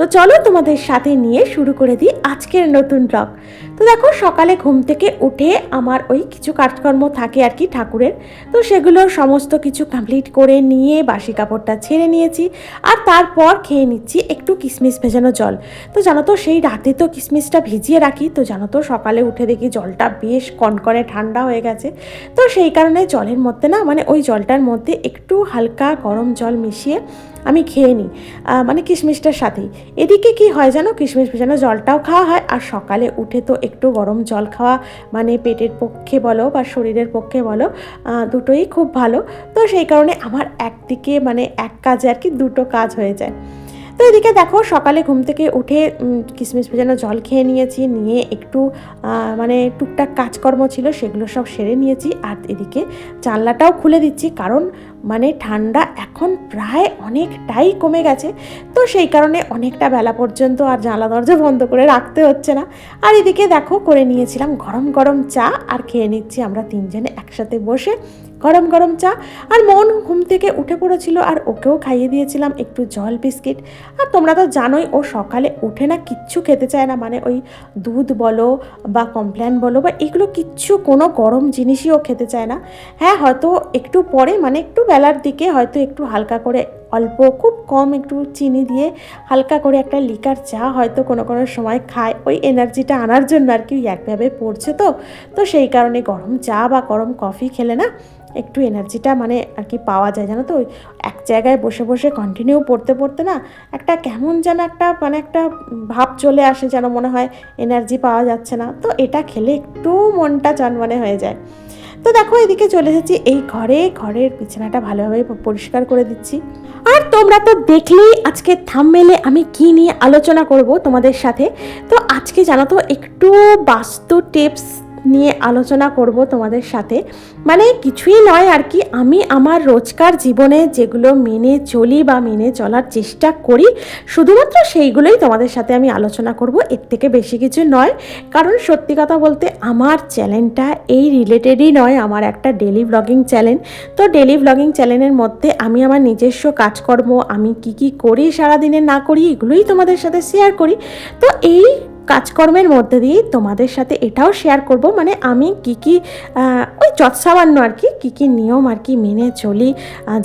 তো চলো তোমাদের সাথে নিয়ে শুরু করে দিই আজকের নতুন ব্লগ তো দেখো, সকালে ঘুম থেকে উঠে আমার ওই কিছু কাজকর্ম থাকে আর কি ঠাকুরের। তো সেগুলো সমস্ত কিছু কমপ্লিট করে নিয়ে বাসি কাপড়টা ছেড়ে নিয়েছি আর তারপর খেয়ে নিচ্ছি একটু কিশমিশ ভেজানো জল। তো জানো তো, সেই রাতে তো কিশমিশটা ভিজিয়ে রাখি, তো জানো তো সকালে উঠে দেখি জলটা বেশ কনকনে ঠান্ডা হয়ে গেছে। তো সেই কারণে জলের মধ্যে না মানে ওই জলটার মধ্যে একটু হালকা গরম জল মিশিয়ে আমি খেয়ে নিই। মানে কিশমিশটার সাথেই। এদিকে কি হয় জানো? কিশমিশ ভেজানো জলটাও খাওয়া হয়, আর সকালে উঠে তো একটু গরম জল খাওয়া মানে পেটের পক্ষে বলো বা শরীরের পক্ষে বলো দুটোই খুব ভালো। তো সেই কারণে আমার একদিকে মানে এক কাজে আর কি দুটো কাজ হয়ে যায়। তো এদিকে দেখো সকালে ঘুম থেকে উঠে কিসমিস ভেজানো জল খেয়ে নিয়েছি, নিয়ে একটু মানে টুকটাক কাজকর্ম ছিল, সেগুলো সব সেরে নিয়েছি। আর এদিকে জানলাটাও খুলে দিচ্ছি, কারণ মানে ঠান্ডা এখন প্রায় অনেকটাই কমে গেছে। তো সেই কারণে অনেকটা বেলা পর্যন্ত আর জানলা দরজা বন্ধ করে রাখতে হচ্ছে না। আর এদিকে দেখো, করে নিয়েছিলাম গরম গরম চা, আর খেয়ে নিচ্ছি আমরা তিনজনে একসাথে বসে। গরম গরম চা, আর মন ঘুম থেকে উঠে পড়েছিল, আর ওকেও খাইয়ে দিয়েছিলাম একটু জল বিস্কিট। আর তোমরা তো জানোই, ও সকালে উঠে না কিচ্ছু খেতে চায় না মানে ওই দুধ বলো বা কমপ্ল্যান বলো বা এগুলো কিচ্ছু কোনো গরম জিনিসই ও খেতে চায় না। হ্যাঁ হয়তো একটু পরে মানে একটু বেলার দিকে হয়তো একটু হালকা করে অল্প, খুব কম একটু চিনি দিয়ে হালকা করে একটা লিকার চা হয়তো কোনো কোনো সময় খায়। ওই এনার্জিটা আনার জন্য আর কি একভাবে পড়ছে তো। তো সেই কারণে গরম চা বা গরম কফি খেলে না একটু এনার্জিটা মানে আর কি পাওয়া যায় জানো তো? এক জায়গায় বসে বসে কন্টিনিউ পড়তে পড়তে না একটা কেমন যেন একটা মানে একটা ভাব চলে আসে যেন মনে হয় এনার্জি পাওয়া যাচ্ছে না। তো এটা খেলে একটু মনটা চনমনে হয়ে যায়। তো দেখো এদিকে চলে এসেছি। এই ঘরে, ঘরের বিছানাটা ভালোভাবে পরিষ্কার করে দিচ্ছি। তোমরা তো দেখলেই আজকে থামমেলে আমি কি নিয়ে আলোচনা করব তোমাদের সাথে। তো আজকে জানো তো একটু বাস্তু টিপস নিয়ে আলোচনা করব তোমাদের সাথে। মানে কিছুই নয় আর কি, আমি আমার রোজকার জীবনে যেগুলো মেনে চলি বা মেনে চলার চেষ্টা করি, শুধুমাত্র সেইগুলোই তোমাদের সাথে আমি আলোচনা করব, এর থেকে বেশি কিছু নয়। কারণ সত্যি কথা বলতে আমার চ্যানেলটা এই রিলেটেডই নয়, আমার একটা ডেলি ব্লগিং চ্যানেল। তো ডেলি ব্লগিং চ্যানেলের মধ্যে আমি আমার নিজস্ব কাজকর্ম, আমি কি কি করি, সারাদিনে না করি, এগুলোই তোমাদের সাথে শেয়ার করি। তো এই কাজকর্মের মধ্যে দিয়ে তোমাদের সাথে এটাও শেয়ার করব। মানে আমি কি কি ওই যৎসামান্য আর কি, কী কী নিয়ম আর কি মেনে চলি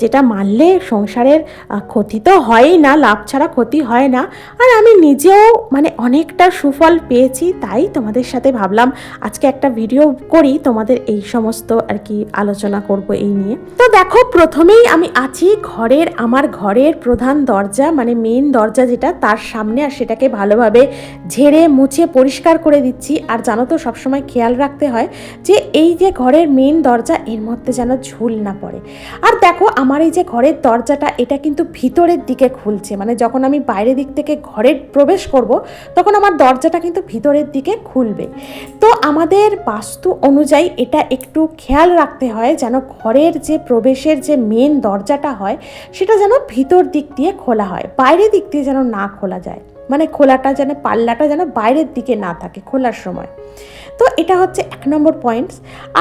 যেটা মানলে সংসারের ক্ষতি তো হয়ই না, লাভ ছাড়া ক্ষতি হয় না। আর আমি নিজেও মানে অনেকটা সুফল পেয়েছি, তাই তোমাদের সাথে ভাবলাম আজকে একটা ভিডিও করি, তোমাদের এই সমস্ত আর কি আলোচনা করব এই নিয়ে। তো দেখো, প্রথমেই আমি আছি ঘরের, আমার ঘরের প্রধান দরজা মানে মেন দরজা যেটা, তার সামনে আর সেটাকে ভালোভাবে ঝেড়ে মুছে পরিষ্কার করে দিচ্ছি। আর জানো তো, সবসময় খেয়াল রাখতে হয় যে এই যে ঘরের মেন দরজা, এর মধ্যে যেন ঝুল না পড়ে। আর দেখো, আমার এই যে ঘরের দরজাটা, এটা কিন্তু ভিতরের দিকে খুলছে। মানে যখন আমি বাইরের দিক থেকে ঘরে প্রবেশ করব, তখন আমার দরজাটা কিন্তু ভিতরের দিকে খুলবে। তো আমাদের বাস্তু অনুযায়ী এটা একটু খেয়াল রাখতে হয় যেন ঘরের যে প্রবেশের যে মেন দরজাটা হয়, সেটা যেন ভিতর দিক দিয়ে খোলা হয়। বাইরের দিক দিয়ে যেন না খোলা যায়। মানে খোলাটা যেন, পাল্লাটা যেন বাইরের দিকে না থাকে খোলার সময়। তো এটা হচ্ছে এক নম্বর পয়েন্টস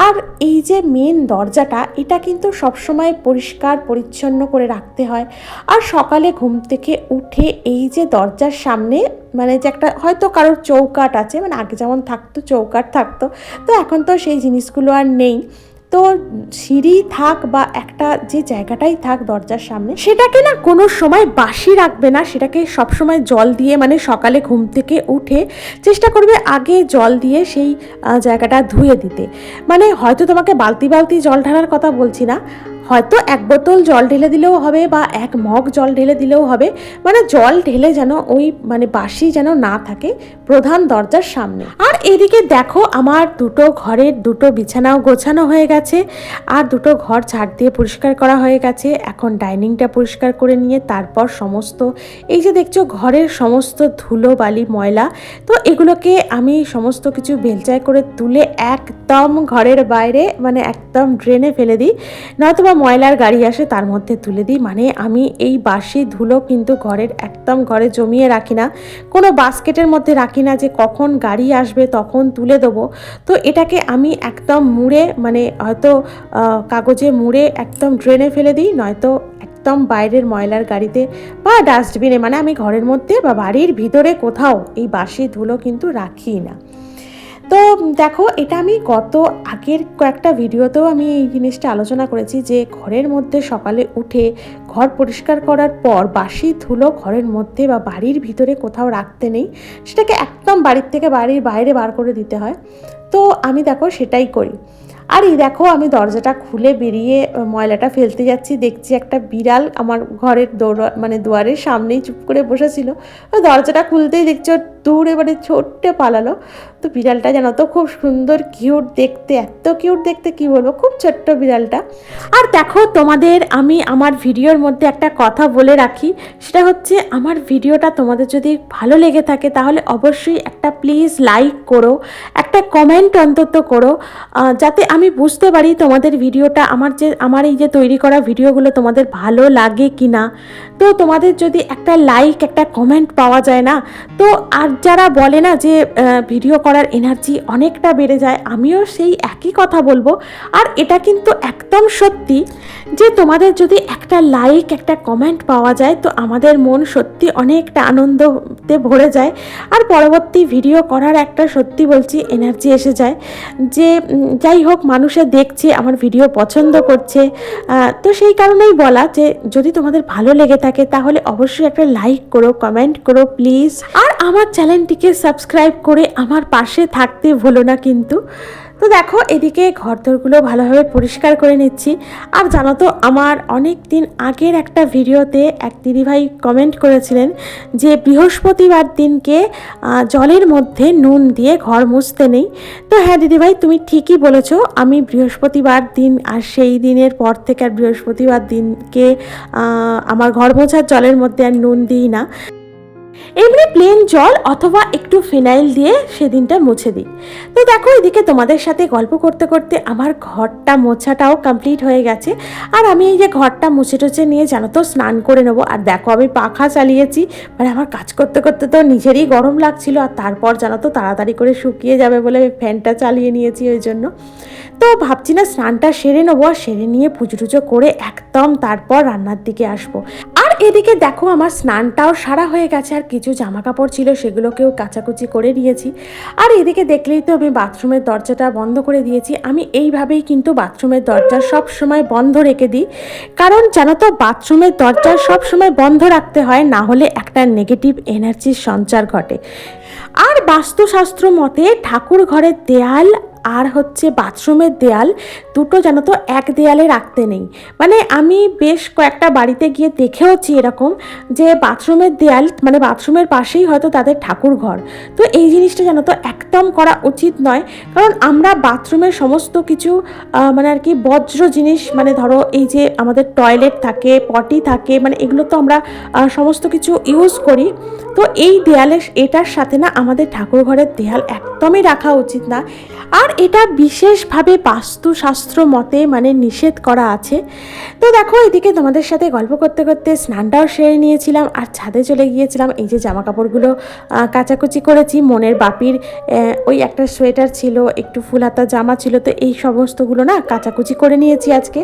আর এই যে মেন দরজাটা, এটা কিন্তু সবসময় পরিষ্কার, পরিচ্ছন্ন করে রাখতে হয়। আর সকালে ঘুম থেকে উঠে এই যে দরজার সামনে মানে যে একটা হয়তো কারোর চৌকাট আছে মানে আগে যেমন থাকতো চৌকাট থাকতো, তো এখন তো সেই জিনিসগুলো আর নেই। তো সিঁড়ি থাক বা একটা যে জায়গাটাই থাক দরজার সামনে, সেটাকে না কোনো সময় বাসি রাখবে না, সেটাকে সবসময় জল দিয়ে মানে সকালে ঘুম থেকে উঠে চেষ্টা করবে আগে জল দিয়ে সেই জায়গাটা ধুয়ে দিতে। মানে হয়তো তোমাকে বালতি বালতি জল ঢালার কথা বলছি না হয়তো এক বোতল জল ঢেলে দিলেও হবে বা এক মগ জল ঢেলে দিলেও হবে। মানে জল ঢেলে যেন ওই মানে বাসি যেন না থাকে প্রধান দরজার সামনে। আর এদিকে দেখো আমার দুটো ঘরের দুটো বিছানাও গোছানো হয়ে গেছে। আর দুটো ঘর ঝাড় দিয়ে পরিষ্কার করা হয়ে গেছে। এখন ডাইনিংটা পরিষ্কার করে নিয়ে তারপর সমস্ত এই যে দেখছ ঘরের সমস্ত ধুলো, বালি, ময়লা, তো এগুলোকে আমি সমস্ত কিছু বেলচায় করে তুলে একদম ঘরের বাইরে মানে একদম ড্রেনে ফেলে দিই। নয়তো ময়লার গাড়ি আসে তার মধ্যে তুলে দিই। মানে আমি এই বাসি ধুলো কিন্তু ঘরের একদম ঘরে জমিয়ে রাখি না। কোনো বাস্কেটের মধ্যে রাখি না যে কখন গাড়ি আসবে, তখন তুলে দেবো। তো এটাকে আমি একদম মুড়ে মানে হয়তো কাগজে মুড়ে একদম ড্রেনে ফেলে দিই, নয়তো একদম বাইরের ময়লার গাড়িতে বা ডাস্টবিনে মানে আমি ঘরের মধ্যে বা বাড়ির ভিতরে কোথাও এই বাসি ধুলো কিন্তু রাখি না। তো দেখো, এটা আমি গত আগের কয়েকটা ভিডিওতেও আমি এই জিনিসটা আলোচনা করেছি যে ঘরের মধ্যে সকালে উঠে ঘর পরিষ্কার করার পর বাসি ধুলো ঘরের মধ্যে বা বাড়ির ভিতরে কোথাও রাখতে নেই। সেটাকে একদম বাড়ির থেকে বাড়ির বাইরে বার করে দিতে হয়। তো আমি দেখো সেটাই করি। আর এই দেখো, আমি দরজাটা খুলে বেরিয়ে ময়লাটা ফেলতে যাচ্ছি। দেখছি একটা বিড়াল আমার ঘরের দৌড় মানে দুয়ারের সামনেই চুপ করে বসেছিল। দরজাটা খুলতেই দেখছি ওর দূরে মানে ছোট্টে পালালো। তো বিড়ালটা জানো তো খুব সুন্দর কিউট দেখতে, এত কিউট দেখতে, কি বলব? খুব ছোট্ট বিড়ালটা। আর দেখো, তোমাদের আমি আমার ভিডিওর মধ্যে একটা কথা বলে রাখি। সেটা হচ্ছে, আমার ভিডিওটা তোমাদের যদি ভালো লেগে থাকে, তাহলে অবশ্যই একটা প্লিজ লাইক করো, একটা কমেন্ট অন্তত করো যাতে আমি বুঝতে পারি তোমাদের ভিডিওটা, আমার যে, আমার এই যে তৈরি করা ভিডিওগুলো তোমাদের ভালো লাগে কি না তো তোমাদের যদি একটা লাইক একটা কমেন্ট পাওয়া যায় না, তো আর যারা বলে না যে ভিডিও করার এনার্জি অনেকটা বেড়ে যায়, আমিও সেই একই কথা বলব। আর এটা কিন্তু একদম সত্যি যে তোমাদের যদি একটা লাইক একটা কমেন্ট পাওয়া যায়, তো আমাদের মন সত্যি অনেকটা আনন্দতে ভরে যায়। আর পরবর্তী ভিডিও করার একটা সত্যি বলছি এনার্জি এসে যায়। যে যাই হোক মানুষে দেখছে, আমার ভিডিও পছন্দ করছে তো সেই কারণেই বলা যে যদি তোমাদের ভালো লেগে থাকে তাহলে অবশ্যই একটা লাইক করো কমেন্ট করো প্লিজ আর আমার চ্যানেলটিকে সাবস্ক্রাইব করে আমার পাশে থাকতে ভুলো না কিন্তু। তো দেখো, এদিকে ঘরদোরগুলো ভালোভাবে পরিষ্কার করে নিচ্ছি। আর জানো তো, আমার অনেক দিন আগের একটা ভিডিওতে এক দিদিভাই কমেন্ট করেছিলেন যে বৃহস্পতিবার দিনকে জলের মধ্যে নুন দিয়ে ঘর মুছতে নেই। তো হ্যাঁ দিদিভাই, তুমি ঠিকই বলেছ, আমি বৃহস্পতিবার দিন আর সেই দিনের পর থেকে আর বৃহস্পতিবার দিনকে আমার ঘর মোছার জলের মধ্যে আর নুন দিই না। এমনি প্লেন জল অথবা একটু ফিনাইল দিয়ে সেদিনটা মুছে দিই। তো দেখো এদিকে তোমাদের সাথে গল্প করতে করতে আমার ঘরটা মোছাটাও কমপ্লিট হয়ে গেছে। আর আমি এই যে ঘরটা মুছে টুছে নিয়ে জানো তো স্নান করে নেব। আর দেখো আমি পাখা চালিয়েছি মানে আমার কাজ করতে করতে তো নিজেরই গরম লাগছিল। আর তারপর জানো তো তাড়াতাড়ি করে শুকিয়ে যাবে বলে ফ্যানটা চালিয়ে নিয়েছি ওই জন্য। তো ভাবছি না স্নানটা সেরে নেব। আর সেরে নিয়ে পুজো টুজো করে একদম তারপর রান্নার দিকে আসব। এদিকে দেখো আমার স্নানটাও সারা হয়ে গেছে, আর কিছু জামা কাপড় ছিল সেগুলোকেও কাচাকুচি করে নিয়েছি। আর এদিকে দেখলেই তো আমি বাথরুমের দরজাটা বন্ধ করে দিয়েছি। আমি এইভাবেই কিন্তু বাথরুমের দরজা সব সময় বন্ধ রেখে দিই। কারণ জানো তো, বাথরুমের দরজা সব সময় বন্ধ রাখতে হয়, না হলে একটা নেগেটিভ এনার্জির সঞ্চার ঘটে। আর বাস্তুশাস্ত্র মতে ঠাকুর ঘরের দেয়াল আর হচ্ছে বাথরুমের দেয়াল দুটো যেন তো এক দেয়ালে রাখতে নেই। মানে আমি বেশ কয়েকটা বাড়িতে গিয়ে দেখেওছি এরকম যে বাথরুমের দেয়াল মানে বাথরুমের পাশেই হয়তো তাদের ঠাকুর ঘর। তো এই জিনিসটা যেন তো একদম করা উচিত নয়। কারণ আমরা বাথরুমের সমস্ত কিছু মানে আর কি বজ্র জিনিস মানে ধরো এই যে আমাদের টয়লেট থাকে, পটি থাকে মানে এগুলো তো আমরা সমস্ত কিছু ইউজ করি। তো এই দেয়ালের এটার সাথে না আমাদের ঠাকুর ঘরের দেয়াল একদমই রাখা উচিত না। আর এটা বিশেষভাবে বাস্তুশাস্ত্র মতে মানে নিষেধ করা আছে। তো দেখো, এদিকে তোমাদের সাথে গল্প করতে করতে স্নানটাও সেরে নিয়েছিলাম, আর ছাদে চলে গিয়েছিলাম। এই যে জামা কাপড়গুলো কাচাকুচি করেছি, মনের বাপির ওই একটা সোয়েটার ছিল, একটু ফুলাতা জামা ছিল, তো এই সমস্তগুলো না কাচাকুচি করে নিয়েছি আজকে।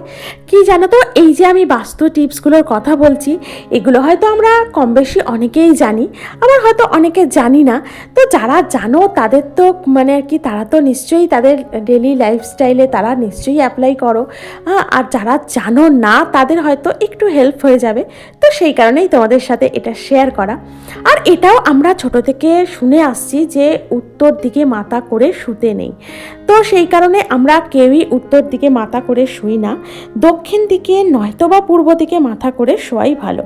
কি জানো তো, এই যে আমি বাস্তু টিপসগুলোর কথা বলছি, এগুলো হয়তো আমরা কম বেশি অনেকেই জানি, আবার হয়তো অনেকে জানি না। তো যারা জানো, তাদের তো মানে আর কি, তারা তো নিশ্চয়ই তাদের ডেলি লাইফস্টাইলে তারা নিশ্চয়ই অ্যাপ্লাই করো। আর যারা জানো না, তাদের হয়তো একটু হেল্প হয়ে যাবে। তো সেই কারণেই তোমাদের সাথে এটা শেয়ার করা। আর এটাও আমরা ছোট থেকে শুনে আসছি যে উত্তর দিকে মাথা করে শুতে নেই। তো সেই কারণে আমরা কেউই উত্তর দিকে মাথা করে শুই না। দক্ষিণ দিকে নয়তো বা পূর্ব দিকে মাথা করে শোয়াই ভালো।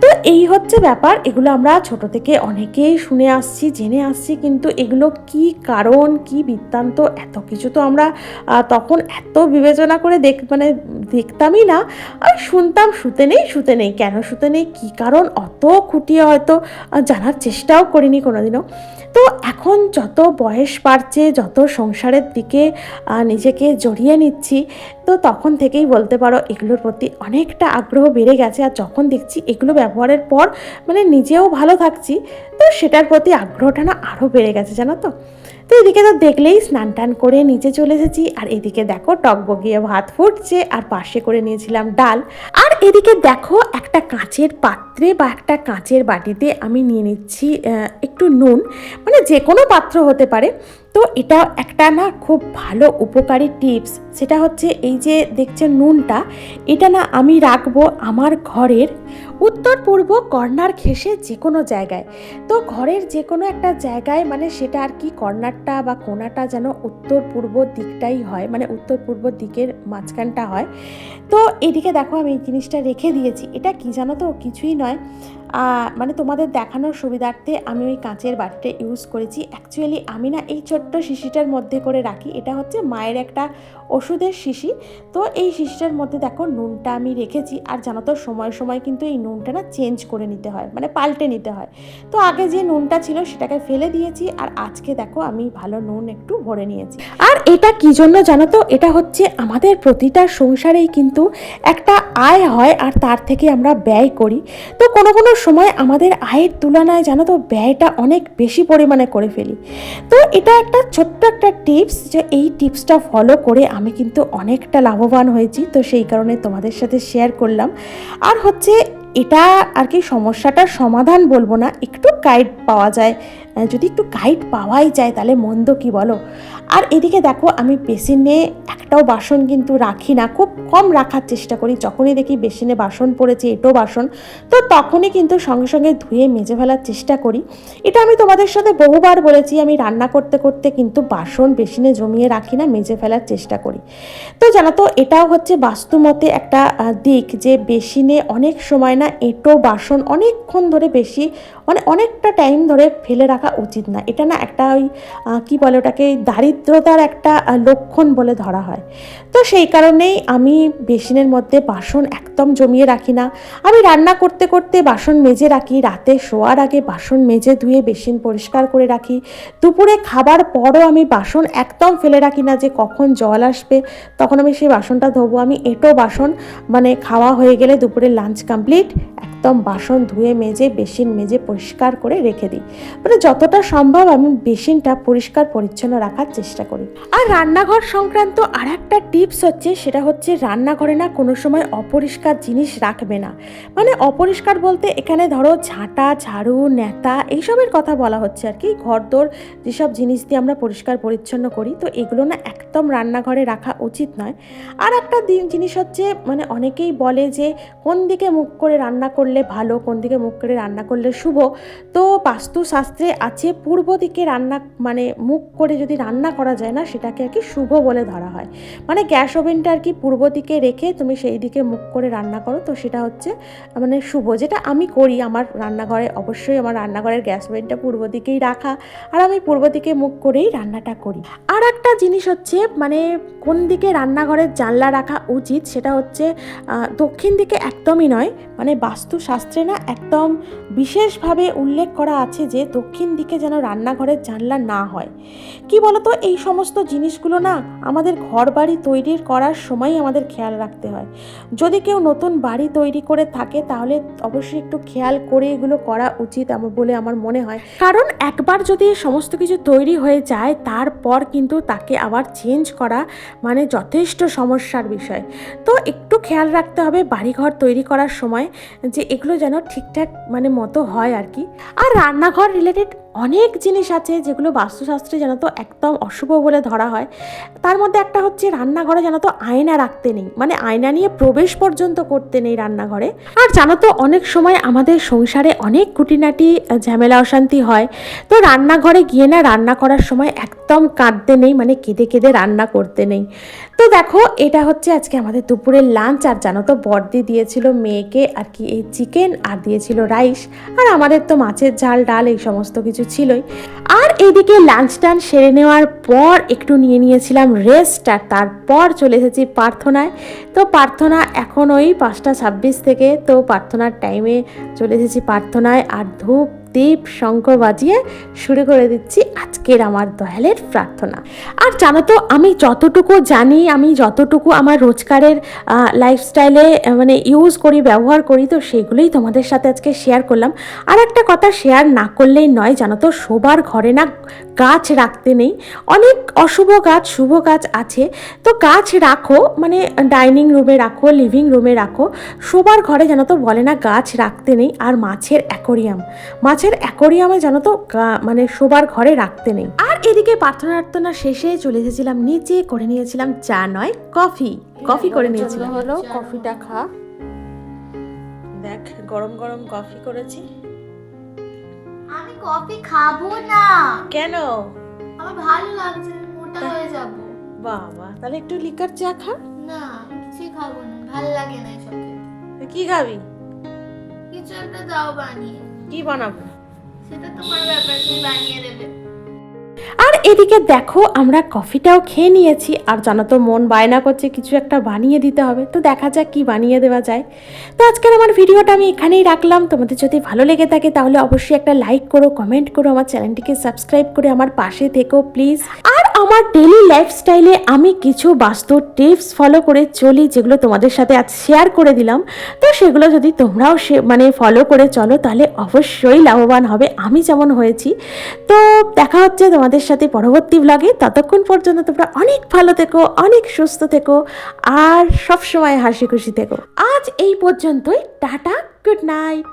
তো এই হচ্ছে ব্যাপার। এগুলো আমরা ছোট থেকে অনেকেই শুনে আসছি, জেনে আসছি, কিন্তু এগুলো কি কারণ, কি বৃত্তান্ত, এত কিছু তো আমরা তখন এত বিবেচনা করে দেখ মানে দেখতামই না। আর শুনতাম, শুতে নেই শুতে নেই। কেন শুতে নেই? কী কারণ? অত খুঁটিয়ে হয়তো জানার চেষ্টাও করিনি কোনোদিনও। তো এখন যত বয়স বাড়ছে, যত সংসারের দিকে নিজেকে জড়িয়ে নিচ্ছি, তো তখন থেকেই বলতে পারো এগুলোর প্রতি অনেকটা আগ্রহ বেড়ে গেছে। আর যখন দেখছি এগুলো ব্যবহারের পর মানে নিজেও ভালো থাকছি, তো সেটার প্রতি আগ্রহটা না আরও বেড়ে গেছে, জানো তো? তো এদিকে তো দেখলেই স্নান টান করে নিচে চলে এসেছি। আর এদিকে দেখো টক বগিয়ে ভাত ফুটছে, আর পাশে করে নিয়েছিলাম ডাল। আর এদিকে দেখো একটা কাঁচের পাত্রে বা একটা কাঁচের বাটিতে আমি নিয়ে নিচ্ছি একটু নুন। মানে যে কোনো পাত্র হতে পারে। তো এটা একটা না খুব ভালো উপকারী টিপস। সেটা হচ্ছে এই যে দেখছেন নুনটা, এটা না আমি রাখব আমার ঘরের উত্তর পূর্ব কর্নার ঘেসে যে কোনো জায়গায়। তো ঘরের যে কোনো একটা জায়গায় মানে সেটা আর কি কর্নারটা বা কোনাটা যেন উত্তর পূর্ব দিকটাই হয় মানে উত্তর পূর্ব দিকের মাঝখানটা হয়। তো এদিকে দেখো আমি এই জিনিসটা রেখে দিয়েছি। এটা কি জানো তো? কিছুই নয়। মানে তোমাদের দেখানোর সুবিধার্থে আমি ওই কাঁচের বাটিটা ইউজ করেছি। অ্যাকচুয়ালি আমি না এই ছোট্ট শিশিটার মধ্যে করে রাখি। এটা হচ্ছে মায়ের একটা ওষুধের শিশি। তো এই শিশিটার মধ্যে দেখো নুনটা আমি রেখেছি। আর জানো তো, সময় সময় কিন্তু এই নুনটা না চেঞ্জ করে নিতে হয় মানে পাল্টে নিতে হয়। তো আগে যে নুনটা ছিল সেটাকে ফেলে দিয়েছি। আর আজকে দেখো আমি ভালো নুন একটু ভরে নিয়েছি। আর এটা কি জন্য জানো তো, এটা হচ্ছে আমাদের প্রতিটা সংসারেই কিন্তু একটা আয় হয়। আর তার থেকে আমরা ব্যয় করি। তো কোনো কোনো সময় আমাদের আয়ের তুলনায় জানো তো ব্যয়টা অনেক বেশি পরিমাণে করে ফেলি। তো এটা একটা ছোট্ট একটা টিপস যে এই টিপসটা ফলো করে আমি কিন্তু অনেকটা লাভবান হয়েছি। তো সেই কারণে তোমাদের সাথে শেয়ার করলাম। আর হচ্ছে এটা আর কি সমস্যাটার সমাধান বলব না, একটু গাইড পাওয়া যায়। যদি একটু গাইড পাওয়াই যায় তাহলে মন্দ কি বলো? আর এদিকে দেখো, আমি বেসিনে একটাও বাসন কিন্তু রাখি না, খুব কম রাখার চেষ্টা করি। যখনই দেখি বেসিনে বাসন পড়েছে, এটো বাসন, তো তখনই কিন্তু সঙ্গে সঙ্গে ধুয়ে মেজে ফেলার চেষ্টা করি। এটা আমি তোমাদের সাথে বহুবার বলেছি, আমি রান্না করতে করতে কিন্তু বাসন বেসিনে জমিয়ে রাখি না, মেজে ফেলার চেষ্টা করি। তো জানো তো, এটাও হচ্ছে বাস্তুমতে একটা দিক যে বেসিনে অনেক সময় না এঁটো বাসন অনেকক্ষণ ধরে বেশি মানে অনেকটা টাইম ধরে ফেলে রাখা উচিত না। এটা না একটা ওই কী বলে ওটাকে দারিদ্রতার একটা লক্ষণ বলে ধরা হয়। তো সেই কারণেই আমি বেসিনের মধ্যে বাসন একদম জমিয়ে রাখি না। আমি রান্না করতে করতে বাসন মেজে রাখি, রাতে শোয়ার আগে বাসন মেজে ধুয়ে বেসিন পরিষ্কার করে রাখি। দুপুরে খাবার পরও আমি বাসন একদম ফেলে রাখি না যে কখন জল আসবে, তখন আমি সেই বাসনটা ধোবো। আমি এটো বাসন মানে খাওয়া হয়ে গেলে দুপুরে লাঞ্চ কমপ্লিট, একদম বাসন ধুয়ে মেজে, বেসিন মেজে পরিষ্কার করে রেখে দিই। মানে যতটা সম্ভব আমি বেসিনটা পরিষ্কার পরিচ্ছন্ন রাখার চেষ্টা করি। আর রান্নাঘর সংক্রান্ত আর একটা টিপস হচ্ছে, সেটা হচ্ছে রান্নাঘরে না কোনো সময় অপরিষ্কার জিনিস রাখবে না। মানে অপরিষ্কার বলতে এখানে ধরো ঝাঁটা, ঝাড়ু নেতা এইসবের কথা বলা হচ্ছে আর কি। ঘরদোর যেসব জিনিস দিয়ে আমরা পরিষ্কার পরিচ্ছন্ন করি, তো এগুলো না একদম রান্নাঘরে রাখা উচিত নয়। আর একটা দি- জিনিস হচ্ছে মানে অনেকেই বলে যে, কোন দিকে মুখ করে রান্না করলে ভালো, কোন দিকে মুখ করে রান্না করলে শুভ? তো বাস্তুশাস্ত্রে আছে, পূর্ব দিকে রান্না মানে মুখ করে যদি রান্না করা যায় না, সেটাকে আর কি শুভ বলে ধরা হয়। মানে গ্যাস ওভেনটা আর কি পূর্ব দিকে রেখে তুমি সেই দিকে মুখ করে রান্না করো, তো সেটা হচ্ছে মানে শুভ। যেটা আমি করি, আমার রান্নাঘরে, অবশ্যই আমার রান্নাঘরের গ্যাস ওভেনটা পূর্ব দিকেই রাখা। আর আমি পূর্ব দিকে মুখ করেই রান্নাটা করি। আর একটা জিনিস হচ্ছে মানে কোন দিকে রান্নাঘরের জানলা রাখা উচিত সেটা হচ্ছে দক্ষিণ দিকে একদমই নয় মানে বাস্তুশাস্ত্রে না একদম বিশেষভাবে উল্লেখ করা আছে যে দক্ষিণ দিকে যেন রান্নাঘরের জানলা না হয়। কি বলতো, এই সমস্ত জিনিসগুলো না আমাদের ঘর বাড়ি তৈরির করার সময় আমাদের খেয়াল রাখতে হয়। যদি কেউ নতুন বাড়ি তৈরি করে থাকে তাহলে অবশ্যই একটু খেয়াল করে এগুলো করা উচিত আমার বলে আমার মনে হয়। কারণ একবার যদি সমস্ত কিছু তৈরি হয়ে যায় তারপর কিন্তু তাকে আবার চেঞ্জ করা মানে যথেষ্ট সমস্যার বিষয়। তো একটু খেয়াল রাখতে হবে বাড়িঘর তৈরি করার সময় যে এগুলো যেন ঠিকঠাক মানে মতো হয় আর কি। আর রান্নাঘর রিলেটেড অনেক জিনিস আছে যেগুলো বাস্তুশাস্ত্রে যেন তো একদম অশুভ বলে ধরা হয়। তার মধ্যে একটা হচ্ছে রান্নাঘরে যেন তো আয়না রাখতে নেই। মানে আয়না নিয়ে প্রবেশ পর্যন্ত করতে নেই রান্নাঘরে। আর জানো তো অনেক সময় আমাদের সংসারে অনেক খুঁটিনাটি আহ, ঝামেলা অশান্তি হয়। তো রান্নাঘরে গিয়ে না রান্না করার সময় একদম কাঁদতে নেই মানে কেঁদে কেঁদে রান্না করতে নেই। তো দেখো, এটা হচ্ছে আজকে আমাদের দুপুরের লাঞ্চ আর জানো তো বর্দি দিয়েছিল মেয়েকে, আর কি এই চিকেন আর দিয়েছিল রাইস আর আমাদের তো মাছের ঝাল, ডাল এই সমস্ত কিছু ছিলই। আর এইদিকে লাঞ্চ টান সেরে নেওয়ার পর একটু নিয়ে নিয়েছিলাম রেস্ট আর তারপর চলে এসেছি প্রার্থনায়। তো প্রার্থনা এখন ওই পাঁচটা ছাব্বিশ থেকে, তো প্রার্থনার টাইমে চলে এসেছি প্রার্থনায়, আর ধূপ দীপ শঙ্খ বাজিয়ে শুরু করে দিচ্ছি আজকের আমার দয়ালের প্রার্থনা। আর জানো তো, আমি যতটুকু জানি, আমি যতটুকু আমার রোজগারের লাইফস্টাইলে মানে ইউজ করি, ব্যবহার করি, তো সেগুলোই তোমাদের সাথে আজকে শেয়ার করলাম। আর একটা কথা শেয়ার না করলেই নয়, জানো তো সবার ঘরে না গাছ রাখতে নেই। অনেক অশুভ গাছ, শুভ গাছ আছে। তো গাছ রাখো মানে ডাইনিং রুমে রাখো লিভিং রুমে রাখো। সবার ঘরে জানো তো বলে না গাছ রাখতে নেই, আর মাছের অ্যাকোরিয়াম মাছের অ্যাকোরিয়ামে জানো তো মানে শোবার ঘরে রাখতে নেই। আর এদিকে প্রার্থনা প্রার্থনা শেষে চলে এসেছিলাম নিচে করে নিয়েছিলাম চা নয় কফি। কফি করে নিয়েছিলাম। হলো কফিটা খা। দেখ গরম গরম কফি করেছি। আমি কফি খাব না। কেন? আমার ভালো লাগছে মোটা হয়ে যাব। বাবা তাহলে একটু লিকার চা খা। না কিছুই খাব না ভালো লাগে না এসব কি খাবি? কিছু একটা দাও বানিয়ে। কি বানাবো? সেটা তোমার ব্যাপার তুমি বানিয়ে দেবে? আর এদিকে দেখো, আমরা কফিটাও খেয়ে নিয়েছি। আর জানো তো, মন বায়না করছে, কিছু একটা বানিয়ে দিতে হবে। তো দেখা যাক কি বানিয়ে দেওয়া যায়। তো আজকের আমার ভিডিওটা আমি এখানেই রাখলাম। তোমাদের যদি ভালো লেগে থাকে, তাহলে অবশ্যই একটা লাইক করো কমেন্ট করো, আমার চ্যানেলটিকে সাবস্ক্রাইব করে আমার পাশে থেকো প্লিজ আর আমার ডেলি লাইফস্টাইলে আমি কিছু বাস্তব টিপস ফলো করে চলি, যেগুলো তোমাদের সাথে আজ শেয়ার করে দিলাম। তো সেগুলো যদি তোমরাও মানে ফলো করে চলো, তাহলে অবশ্যই লাভবান হবে। আমি যেমন হয়েছি। তো দেখা হচ্ছে তোমাদের সাথে পরবর্তী ব্লগে ততক্ষণ পর্যন্ত তোমরা অনেক ভালো থেকো, অনেক সুস্থ থেকো, আর সবসময় হাসি খুশি থেকো। আজ এই পর্যন্তই, টাটা গুড নাইট